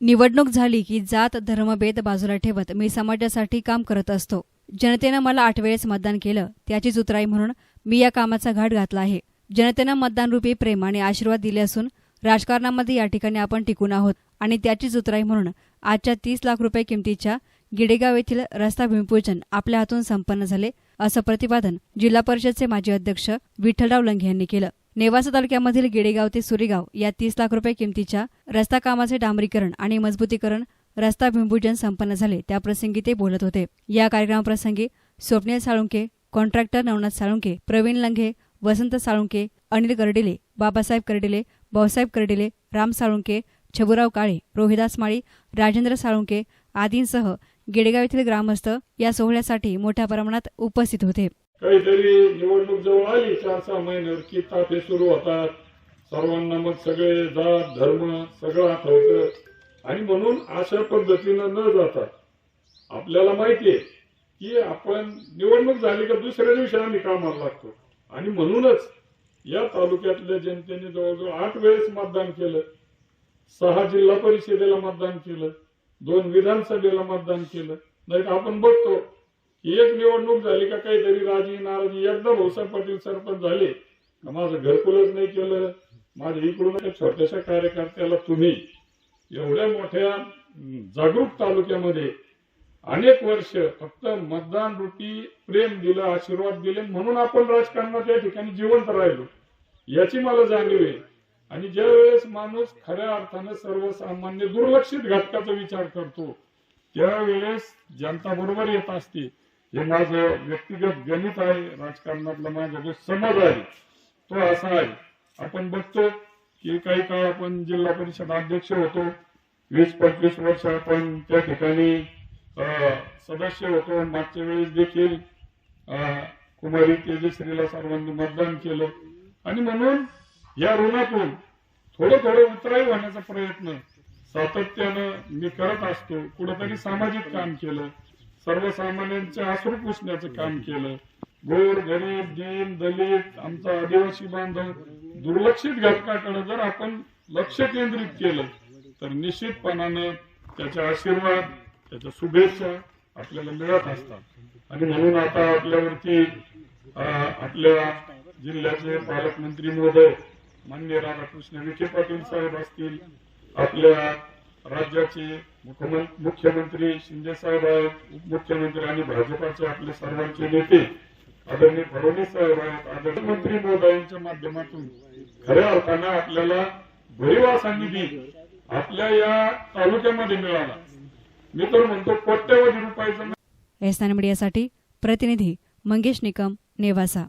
निवडणूक झाली की जात धर्मभेद बाजूला ठेवत मी समाजासाठी काम करत असतो. जनतेनं मला आठ वेळेस मतदान केलं त्याचीच उतराई म्हणून मी या कामाचा घाट घातला आहे. जनतेनं मतदानरूपी प्रेम आणि आशीर्वाद दिले असून राजकारणामध्ये या ठिकाणी आपण टिकून आहोत आणि त्याचीच उतराई म्हणून आजच्या तीस लाख रुपये किमतीच्या गिडेगाव येथील रस्ता भूमिपूजन आपल्या हातून संपन्न झाले असं प्रतिपादन जिल्हा परिषदचे माजी अध्यक्ष विठ्ठलराव लंघे यांनी केलं. नेवासा तालुक्यामधील गिडेगाव ते सुरेगाव या तीस लाख रुपये किमतीच्या रस्ता कामाचे डांबरीकरण आणि मजबूतीकरण रस्ता भूमिपूजन संपन्न झाले. त्याप्रसंगी ते बोलत होते. या कार्यक्रमाप्रसंगी स्वप्नील साळुंके कॉन्ट्रॅक्टर नवनाथ साळुंके प्रवीण लंघे वसंत साळुंके अनिल कर्डिले बाबासाहेब कर्डिले भाऊसाहेब कर्डिले राम साळुंके छबुराव काळे रोहिदास माळी राजेंद्र साळुंके आदींसह गिडेगाव येथील ग्रामस्थ या सोहळ्यासाठी मोठ्या प्रमाणात उपस्थित होते. काहीतरी निवडणूक जवळ आली चार सहा महिन्यावर की ताफे सुरू होतात सर्वांना मग सगळे जात धर्म सगळं आठवतं. आणि म्हणून अशा पद्धतीनं न जाता आपल्याला माहितीये की आपण निवडणूक झाली का दुसऱ्या दिवशी आम्ही कामाला लागतो. आणि म्हणूनच या तालुक्यातल्या जनतेने जवळजवळ आठ वेळेस मतदान केलं. सहा जिल्हा परिषदेला मतदान केलं. दोन विधानसभेला मतदान केलं. नाही आपण बघतो एक निवडणूक झाली का काहीतरी राजी नाराजी. एकदा भाऊसाहेब पाटील सरपंच झाले का माझं घरकुलच नाही केलं. माझ्या इकडून छोट्याशा कार्यकर्त्याला तुम्ही एवढ्या मोठ्या जागरूक तालुक्यामध्ये अनेक वर्ष फक्त मतदान रूपी प्रेम दिलं आशीर्वाद दिले म्हणून आपण राजकारणात या ठिकाणी जिवंत राहिलो. याची मला जाणीव आहे. आणि ज्या वेळेस माणूस खऱ्या अर्थानं सर्वसामान्य दुर्लक्षित घटकाचा विचार करतो त्यावेळेस जनता बरोबर येत असते. हे माझं व्यक्तिगत गणित आहे राजकारणातला माझा जो समज आहे तो असा आहे. आपण बघतो की काही काळ आपण जिल्हा परिषद अध्यक्ष होतो वीस पंचवीस वर्ष आपण त्या ठिकाणी सदस्य होतो. मागच्या वेळेस देखील अं, कुमारी तेजश्रीला सर्वांनी मतदान केलं. आणि म्हणून या ऋणातून थोडं थोडं उतराई होण्याचा प्रयत्न सातत्यानं मी करत असतो. कुठंतरी सामाजिक काम केलं. सर्वसामान्यांचे अश्रू पुसण्याचं काम केलं. गोर गरीब दीन दलित आमचा आदिवासी बांधव दुर्लक्षित घटकाकडे जर आपण लक्ष केंद्रित केलं तर निश्चितपणानं त्याचे आशीर्वाद त्याच्या शुभेच्छा आपल्याला मिळत असतात. आणि म्हणून आता आपल्यावरती आपल्या जिल्ह्याचे पालकमंत्री महोदय मान्य राधाकृष्ण विखे पाटील साहेब असतील आपल्या राज्याचे मुख्यमंत्री शिंदे साहेब आहेत उपमुख्यमंत्री आणि भाजपाचे आपले सर्वांचे नेते आदरणीय फडणवीस साहेब आहेत आदरणीय मंत्री महोदयांच्या माध्यमातून. खऱ्या अर्थानं आपल्याला भरीवासा निधी आपल्या या तालुक्यामध्ये मिळाला. मी तर म्हणतो कोट्यवधी रुपयाचा एस नाइन मीडियासाठी प्रतिनिधी मंगेश निकम नेवासा.